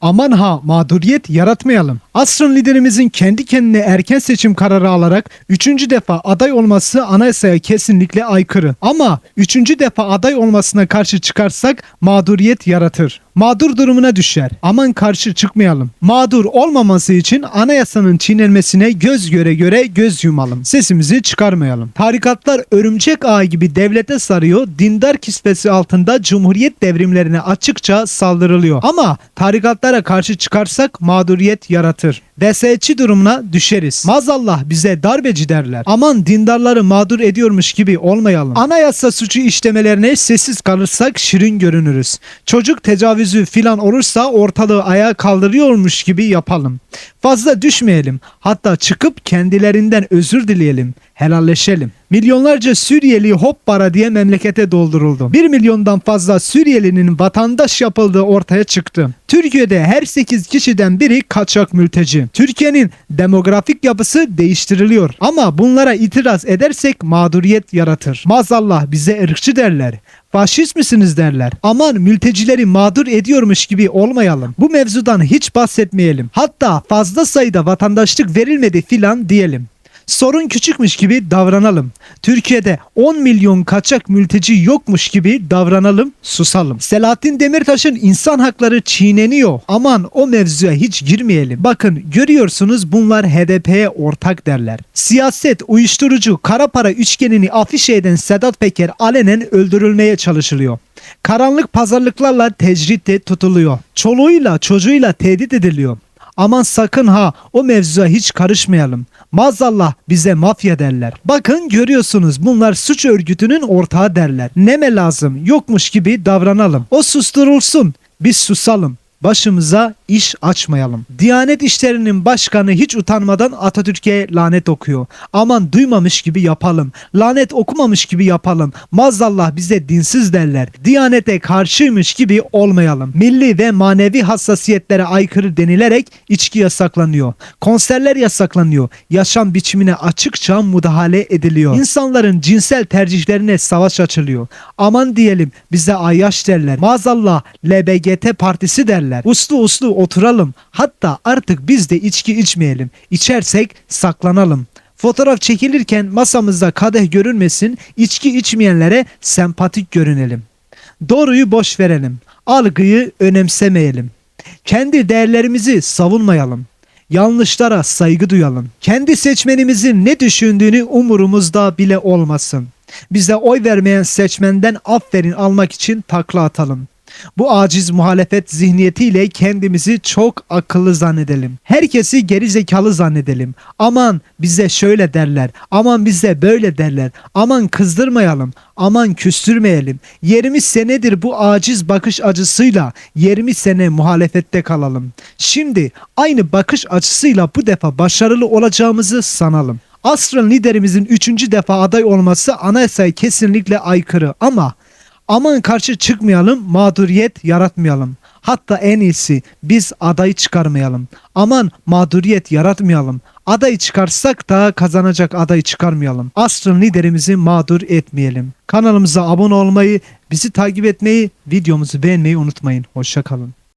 Aman ha mağduriyet yaratmayalım. Asrın liderimizin kendi kendine erken seçim kararı alarak üçüncü defa aday olması anayasaya kesinlikle aykırı. Ama üçüncü defa aday olmasına karşı çıkarsak mağduriyet yaratır. Mağdur durumuna düşer. Aman karşı çıkmayalım. Mağdur olmaması için anayasanın çiğnenmesine göz göre göre göz yumalım. Sesimizi çıkarmayalım. Tarikatlar örümcek ağı gibi devlete sarıyor. Dindar kisvesi altında cumhuriyet devrimlerine açıkça saldırılıyor. Ama tarikatlara karşı çıkarsak mağduriyet yaratır. DSC durumuna düşeriz. Mazallah bize darbeci derler. Aman dindarları mağdur ediyormuş gibi olmayalım. Anayasa suçu işlemelerine sessiz kalırsak şirin görünürüz. Çocuk tecavüzü filan olursa ortalığı ayağa kaldırıyormuş gibi yapalım. Fazla düşmeyelim. Hatta çıkıp kendilerinden özür dileyelim. Helalleşelim. Milyonlarca Suriyeli hop para diye memlekete dolduruldu. 1 milyondan fazla Suriyelinin vatandaş yapıldığı ortaya çıktı. Türkiye'de her 8 kişiden biri kaçak mülteci. Türkiye'nin demografik yapısı değiştiriliyor. Ama bunlara itiraz edersek mağduriyet yaratır. Maazallah bize ırkçı derler. Faşist misiniz derler. Aman mültecileri mağdur ediyormuş gibi olmayalım. Bu mevzudan hiç bahsetmeyelim. Hatta fazla sayıda vatandaşlık verilmedi filan diyelim. Sorun küçükmüş gibi davranalım. Türkiye'de 10 milyon kaçak mülteci yokmuş gibi davranalım, susalım. Selahattin Demirtaş'ın insan hakları çiğneniyor. Aman o mevzuya hiç girmeyelim. Bakın görüyorsunuz bunlar HDP'ye ortak derler. Siyaset, uyuşturucu, kara para üçgenini afişe eden Sedat Peker alenen öldürülmeye çalışılıyor. Karanlık pazarlıklarla tecritte tutuluyor. Çoluğuyla çocuğuyla tehdit ediliyor. Aman sakın ha o mevzuya hiç karışmayalım. Maazallah bize mafya derler. Bakın görüyorsunuz bunlar suç örgütünün ortağı derler. Neme lazım yokmuş gibi davranalım. O susturulsun biz susalım. Başımıza iş açmayalım. Diyanet İşleri'nin başkanı hiç utanmadan Atatürk'e lanet okuyor. Aman duymamış gibi yapalım. Lanet okumamış gibi yapalım. Maazallah bize dinsiz derler. Diyanete karşıymış gibi olmayalım. Milli ve manevi hassasiyetlere aykırı denilerek içki yasaklanıyor. Konserler yasaklanıyor. Yaşam biçimine açıkça müdahale ediliyor. İnsanların cinsel tercihlerine savaş açılıyor. Aman diyelim bize ayyaş derler. Maazallah LBGT partisi derler. Uslu uslu oturalım. Hatta artık biz de içki içmeyelim. İçersek saklanalım. Fotoğraf çekilirken masamızda kadeh görünmesin, içki içmeyenlere sempatik görünelim. Doğruyu boş verelim. Algıyı önemsemeyelim. Kendi değerlerimizi savunmayalım. Yanlışlara saygı duyalım. Kendi seçmenimizin ne düşündüğünü umurumuzda bile olmasın. Bize oy vermeyen seçmenden aferin almak için takla atalım. Bu aciz muhalefet zihniyetiyle kendimizi çok akıllı zannedelim. Herkesi geri zekalı zannedelim. Aman bize şöyle derler. Aman bize böyle derler. Aman kızdırmayalım. Aman küstürmeyelim. 20 senedir bu aciz bakış açısıyla 20 sene muhalefette kalalım. Şimdi aynı bakış açısıyla bu defa başarılı olacağımızı sanalım. Asrın liderimizin üçüncü defa aday olması anayasaya kesinlikle aykırı ama Aman karşı çıkmayalım, mağduriyet yaratmayalım. Hatta en iyisi biz adayı çıkarmayalım. Aman mağduriyet yaratmayalım. Adayı çıkarsak da kazanacak adayı çıkarmayalım. Asrın liderimizi mağdur etmeyelim. Kanalımıza abone olmayı, bizi takip etmeyi, videomuzu beğenmeyi unutmayın. Hoşçakalın.